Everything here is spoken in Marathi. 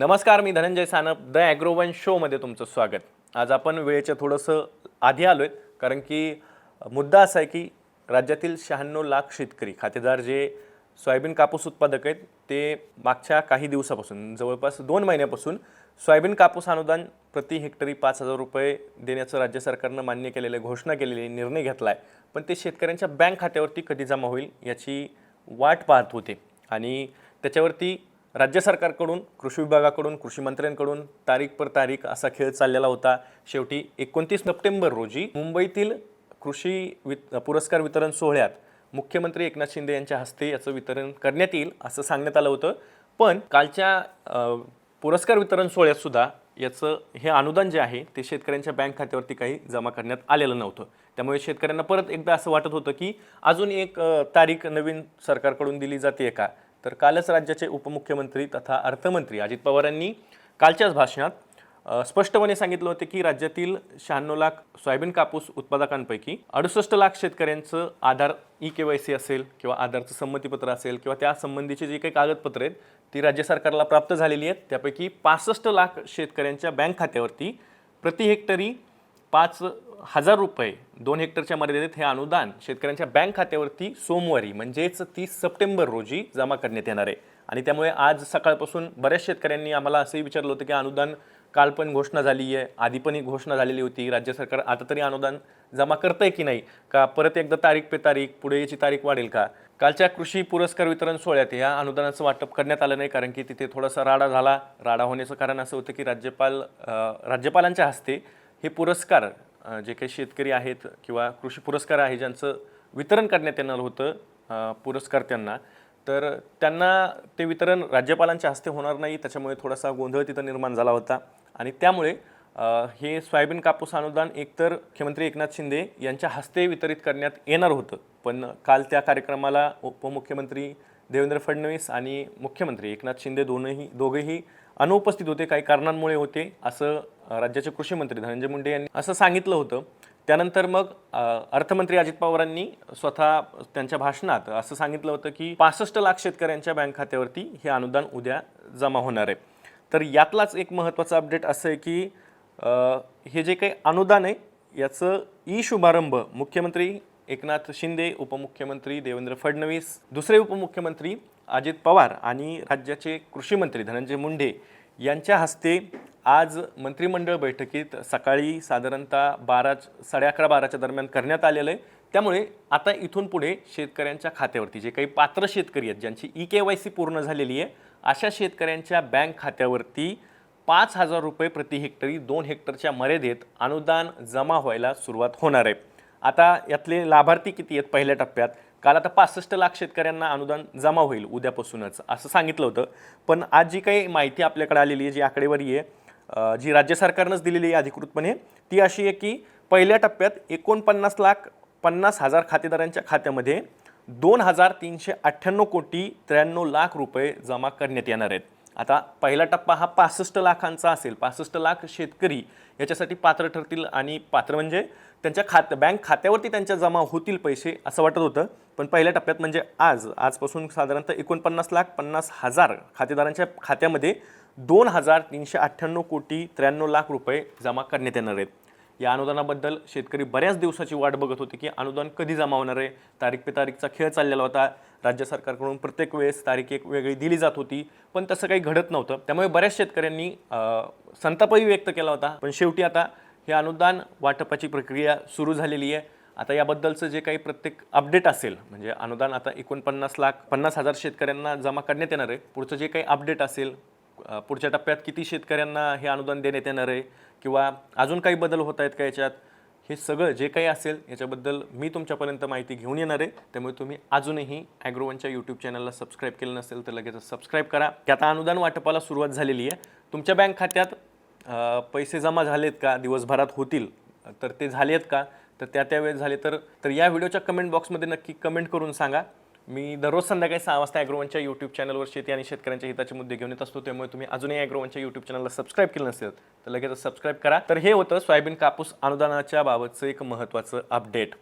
नमस्कार मी धनंजय सानप द ॲग्रोवन शोमध्ये तुमचं स्वागत. आज आपण वेळेच्या थोडंसं आधी आलो आहेत कारण की मुद्दा असा आहे की राज्यातील शहाण्णव लाख शेतकरी खातेदार जे सोयाबीन कापूस उत्पादक आहेत ते मागच्या काही दिवसापासून जवळपास दोन महिन्यापासून सोयाबीन कापूस अनुदान प्रति हेक्टरी पाच हजार रुपये देण्याचं राज्य सरकारनं मान्य केलेलं आहे, घोषणा केलेली आहे, निर्णय घेतला आहे पण ते शेतकऱ्यांच्या बँक खात्यावरती कधी जमा होईल याची वाट पाहत होते. आणि त्याच्यावरती राज्य सरकारकडून कृषी विभागाकडून कृषी मंत्र्यांकडून तारीख पर तारीख असा खेळ चाललेला होता. शेवटी एकोणतीस सप्टेंबर रोजी मुंबईतील कृषी वित पुरस्कार वितरण सोहळ्यात मुख्यमंत्री एकनाथ शिंदे यांच्या हस्ते याचं वितरण करण्यात येईल असं सांगण्यात आलं होतं. पण कालच्या पुरस्कार वितरण सोहळ्यातसुद्धा याचं हे अनुदान जे आहे ते शेतकऱ्यांच्या बँक खात्यावरती काही जमा करण्यात आलेलं नव्हतं. त्यामुळे शेतकऱ्यांना परत एकदा असं वाटत होतं की अजून एक तारीख नवीन सरकारकडून दिली जाते का? तर कालच राज्याचे उपमुख्यमंत्री तथा अर्थमंत्री अजित पवार यांनी कालच्याच भाषणात स्पष्टपणे सांगितलं होतं की राज्यातील शहाण्णव लाख सोयाबीन कापूस उत्पादकांपैकी अडुसष्ट लाख शेतकऱ्यांचं Aadhaar e K Y C असेल किंवा आधारचं संमतीपत्र असेल किंवा त्या संबंधीची जी काही कागदपत्रं आहेत ती राज्य सरकारला प्राप्त झालेली आहेत. त्यापैकी पासष्ट लाख शेतकऱ्यांच्या बँक खात्यावरती प्रति हेक्टरी पाच हजार रुपये दोन हेक्टरच्या मर्यादेत हे अनुदान शेतकऱ्यांच्या बँक खात्यावरती सोमवारी म्हणजेच तीस सप्टेंबर रोजी जमा करण्यात येणार आहे. आणि त्यामुळे आज सकाळपासून बऱ्याच शेतकऱ्यांनी आम्हाला असंही विचारलं होतं की अनुदान काल पण घोषणा झाली आहे आधी पण ही घोषणा झालेली होती राज्य सरकार आता तरी अनुदान जमा करतंय की नाही का परत एकदा तारीख पे तारीख पुढे याची तारीख वाढेल का? कालच्या कृषी पुरस्कार वितरण सोहळ्यात या अनुदानाचं वाटप करण्यात आलं नाही कारण की तिथे थोडासा राडा झाला. राडा होण्याचं कारण असं होतं की राज्यपाल राज्यपालांच्या हस्ते हे पुरस्कार जे काही शेतकरी आहेत किंवा कृषी पुरस्कार आहे ज्यांचं वितरण करण्यात येणार होतं पुरस्कार त्यांना तर त्यांना ते वितरण राज्यपालांच्या हस्ते होणार नाही. त्याच्यामुळे थोडासा गोंधळ तिथं निर्माण झाला होता. आणि त्यामुळे हे सोयाबीन कापूस अनुदान एकतर मुख्यमंत्री एकनाथ शिंदे यांच्या हस्ते वितरित करण्यात येणार होतं. पण काल त्या कार्यक्रमाला उपमुख्यमंत्री देवेंद्र फडणवीस आणि मुख्यमंत्री एकनाथ शिंदे दोनही दोघेही अनुपस्थित होते. काही कारणांमुळे होते असं राज्याचे कृषी मंत्री धनंजय मुंडे यांनी असं सांगितलं होतं. त्यानंतर मग अर्थमंत्री अजित पवारांनी स्वतः त्यांच्या भाषणात असं सांगितलं होतं की पासष्ट लाख शेतकऱ्यांच्या बँक खात्यावरती हे अनुदान उद्या जमा होणार आहे. तर यातलाच एक महत्त्वाचा अपडेट असं आहे की हे जे काही अनुदान आहे याचं ई शुभारंभ मुख्यमंत्री एकनाथ शिंदे उपमुख्यमंत्री देवेंद्र फडणवीस दुसरे उपमुख्यमंत्री अजित पवार आणि राज्याचे कृषीमंत्री धनंजय मुंडे यांच्या हस्ते आज मंत्रिमंडळ बैठकीत सकाळी साधारणतः बारा साडे अकरा बाराच्या दरम्यान करण्यात आलेलं आहे. त्यामुळे आता इथून पुढे शेतकऱ्यांच्या खात्यावरती जे काही पात्र शेतकरी आहेत ज्यांची ई के वाय सी पूर्ण झालेली आहे अशा शेतकऱ्यांच्या बँक खात्यावरती पाच हजार रुपये प्रति हेक्टरी दोन हेक्टरच्या मर्यादेत अनुदान जमा व्हायला सुरुवात होणार आहे. आता यातले लाभार्थी किती आहेत पहिल्या टप्प्यात? काल आता पासष्ट लाख शेतकऱ्यांना अनुदान जमा होईल उद्यापासूनच असं सांगितलं होतं. पण आज जी काही माहिती आपल्याकडे आलेली आहे जी आकडेवारी आहे जी राज्य सरकारनंच दिलेली आहे अधिकृतपणे ती अशी आहे की पहिल्या टप्प्यात एकोणपन्नास लाख पन्नास हजार खातेदारांच्या खात्यामध्ये दोन हजार तीनशे अठ्ठ्याण्णव कोटी त्र्याण्णव लाख रुपये जमा करण्यात येणार आहेत. आता पहिला टप्पा हा पासष्ट लाखांचा असेल. पासष्ट लाख शेतकरी याच्यासाठी पात्र ठरतील आणि पात्र म्हणजे त्यांच्या खात बँक खात्यावरती त्यांच्या जमा होतील पैसे असं वाटत होतं. पण पहिल्या टप्प्यात म्हणजे आज आजपासून साधारणतः एकोणपन्नास लाख पन्नास हजार खातेदारांच्या खात्यामध्ये दोन हजार तीनशे अठ्ठ्याण्णव कोटी त्र्याण्णव लाख रुपये जमा करण्यात येणार आहेत. या अनुदानाबद्दल शेतकरी बऱ्याच दिवसाची वाट बघत होते की अनुदान कधी जमा होणार आहे? तारीख पे तारीखचा खेळ चाललेला होता. राज्य सरकारकडून प्रत्येक वेळेस तारीख एक वेगळी दिली जात होती. पण तसं काही घडत नव्हतं. त्यामुळे बऱ्याच शेतकऱ्यांनी संतापही व्यक्त केला होता. पण शेवटी आता हे अनुदान वाटपाची प्रक्रिया सुरू झालेली आहे. आता याबद्दलचं जे काही प्रत्येक अपडेट असेल म्हणजे अनुदान आता एकोणपन्नास लाख पन्नास हजार शेतकऱ्यांना जमा करण्यात येणार आहे. पुढचं जे काही अपडेट असेल पुढच्या टप्प्यात किती शेतकऱ्यांना हे अनुदान देण्यात येणार आहे? किंवा अजून काही बदल होत आहेत का याच्यात? हे सगळं जे काही असेल याच्याबद्दल मी तुमच्यापर्यंत माहिती घेऊन येणार आहे. त्यामुळे तुम्ही अजूनही ॲग्रोवनच्या यूट्यूब चॅनलला सबस्क्राईब केलं नसेल तर लगेच सबस्क्राईब करा. की आता अनुदान वाटपाला सुरुवात झालेली आहे. तुमच्या बँक खात्यात पैसे जमा झालेत का? दिवसभरात होतील. तर ते झाले आहेत का? तर त्या त्यावेळेस झाले तर तर या व्हिडिओच्या कमेंट बॉक्समध्ये नक्की कमेंट करून सांगा. मी दररोज संध्याकाळी सहा वाजता ॲग्रोवनच्या यूट्यूब चॅनलवर शेती आणि शेतकऱ्यांच्या हिताचे मुद्दे घेऊन येत असतो त्यामुळे तुम्ही अजूनही ॲग्रोवनच्या यूट्यूब चॅनलला सबस्क्राईब केलं नसेल तर लगेच सबस्क्राईब करा. तर हे होतं सोयाबीन कापूस अनुदानाच्या बाबतचं एक महत्त्वाचं अपडेट